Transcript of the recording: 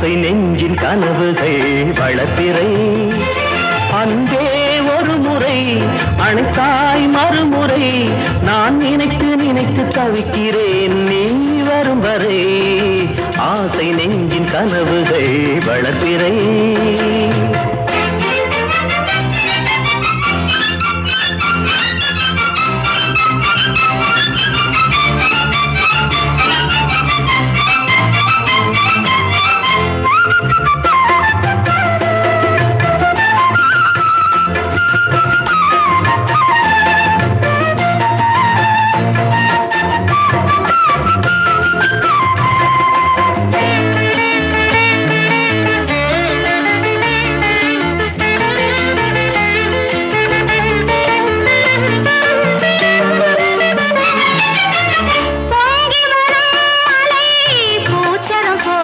ஆசை நெஞ்சின் கனவுகள் வளர்ப்பிறை. அன்பே ஒரு முறை அணைத்தாய் மறுமுறை நான் நினைத்து நினைத்து தவிக்கிறேன் நீ வரும் வரை. ஆசை நெஞ்சின் கனவுகள் வளர்ப்பிறை.